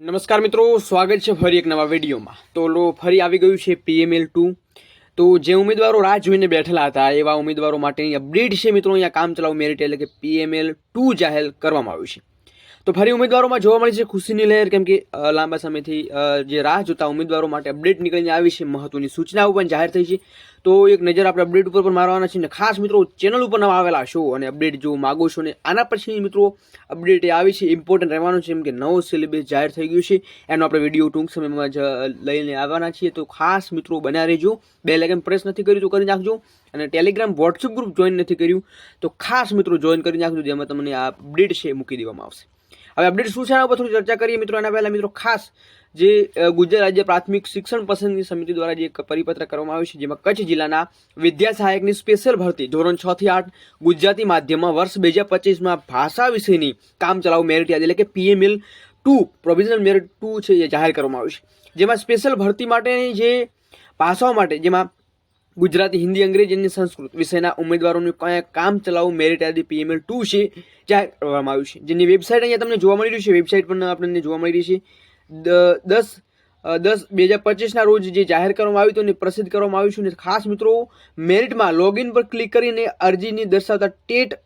નમસ્કાર મિત્રો, સ્વાગત છે ફરી એક નવા વિડીયોમાં. તો લો, ફરી આવી ગયું છે પીએમએલ ટુ. તો જે ઉમેદવારો રાહ જોઈને બેઠેલા હતા, એવા ઉમેદવારો માટેની અપડેટ છે મિત્રો, અહીંયા કામ ચલાવ મેરિટ એટલે કે પીએમએલ ટુ જાહેર કરવામાં આવ્યું છે. તો ફરી ઉમેદવારોમાં જોવા મળી છે ખુશીની લહેર, કેમ કે લાંબા સમયથી જે રાહ જોતા ઉમેદવારો માટે અપડેટ નીકળીને આવી છે મહત્વની સૂચનાઓ પણ જાહેર થઈ છે. તો એક નજર આપણે અપડેટ ઉપર પણ મારવાના છે ને ખાસ મિત્રો ચેનલ ઉપર નવા આવેલા છો અને અપડેટ જો માગો છો ને આના પછી મિત્રો અપડેટ એ આવી છે ઇમ્પોર્ટન્ટ રહેવાનું છે એમ કે નવો સિલેબસ જાહેર થઈ ગયું છે, એનો આપણે વીડિયો ટૂંક સમયમાં જ લઈને આવવાના છીએ. તો ખાસ મિત્રો બન્યા રહેજો, બે લેગન પ્રેસ નથી કર્યું તો કરી નાખજો અને ટેલિગ્રામ વોટ્સઅપ ગ્રુપ જોઈન નથી કર્યું તો ખાસ મિત્રો જોઈન કરી નાખજો, જેમાં તમને આ અપડેટ છે મૂકી દેવામાં આવશે. હવે અપડેટ શું છે એના ઉપર થોડી ચર્ચા કરીએ મિત્રો. એના પહેલાં મિત્રો ખાસ જે ગુજરાત રાજ્ય પ્રાથમિક શિક્ષણ પસંદગી સમિતિ દ્વારા જે એક પરિપત્ર કરવામાં આવ્યું છે, જેમાં કચ્છ જિલ્લાના વિદ્યા સહાયકની સ્પેશિયલ ભરતી ધોરણ છ થી આઠ ગુજરાતી માધ્યમમાં વર્ષ બે હજાર પચીસમાં ભાષા વિષયની કામ ચલાવ મેરિટ યાદી એટલે કે PML two provisional merit two છે, એ જાહેર કરવામાં આવ્યું છે. જેમાં સ્પેશિયલ ભરતી માટેની જે ભાષાઓ માટે, જેમાં ગુજરાતી, હિન્દી, અંગ્રેજી અને સંસ્કૃત વિષયના ઉમેદવારોનું કયા કામ ચલાવ મેરિટ યાદી પીએમએલ ટુ છે, જાહેર કરવામાં આવ્યું છે. જેની વેબસાઇટ અહીંયા તમને જોવા મળી રહી છે. વેબસાઇટ પણ આપણને જોવા મળી રહી છે. દસ દસ બે હજાર પચીસના રોજ જે જાહેર કરવામાં આવ્યું હતું અને પ્રસિદ્ધ કરવામાં આવ્યું છે. અને ખાસ મિત્રો મેરિટમાં લોગિન પર ક્લિક કરીને અરજીની દર્શાવતા ટેટ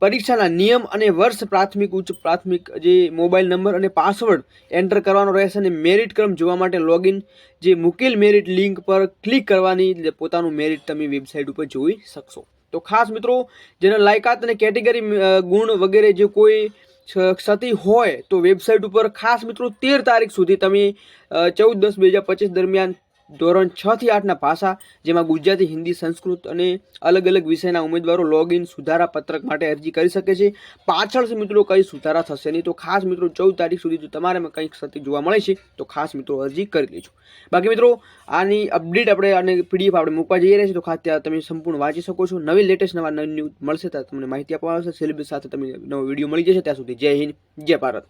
પરીક્ષાના નિયમ અને વર્ષ પ્રાથમિક, ઉચ્ચ પ્રાથમિક જે મોબાઈલ નંબર અને પાસવર્ડ એન્ટર કરવાનો રહેશે અને મેરિટ ક્રમ જોવા માટે લોગિન જે મૂકેલ મેરિટ લિંક પર ક્લિક કરવાની પોતાનું મેરિટ તમે વેબસાઇટ ઉપર જોઈ શકશો. તો ખાસ મિત્રો, જેના લાયકાત અને કેટેગરી ગુણ વગેરે જે કોઈ ક્ષ- ક્ષતિ હોય તો વેબસાઇટ ઉપર ખાસ મિત્રો, તેર તારીખ સુધી તમે ચૌદ દસ બે હજાર પચીસ દરમિયાન ધોરણ છ થી આઠના ભાષા જેમાં ગુજરાતી, હિન્દી, સંસ્કૃત અને અલગ અલગ વિષયના ઉમેદવારો લોગિન સુધારા પત્રક માટે અરજી કરી શકે છે. પાછળથી મિત્રો કંઈ સુધારા થશે નહીં, તો ખાસ મિત્રો ચૌદ તારીખ સુધી તમારે કંઈક ક્ષતિ જોવા મળે છે, તો ખાસ મિત્રો અરજી કરી લેજો. બાકી મિત્રો, આની અપડેટ આપણે અને પીડીએફ આપણે મૂકવા જઈ રહ્યા છીએ, તો ખાસ ત્યાં તમે સંપૂર્ણ વાંચી શકો છો. નવી લેટેસ્ટ નવા નવી ન્યૂઝ મળશે ત્યાં તમને માહિતી આપવામાં આવશે. સિલેબસ સાથે તમને નવો વીડિયો મળી જશે. ત્યાં સુધી જય હિન્દ, જય ભારત.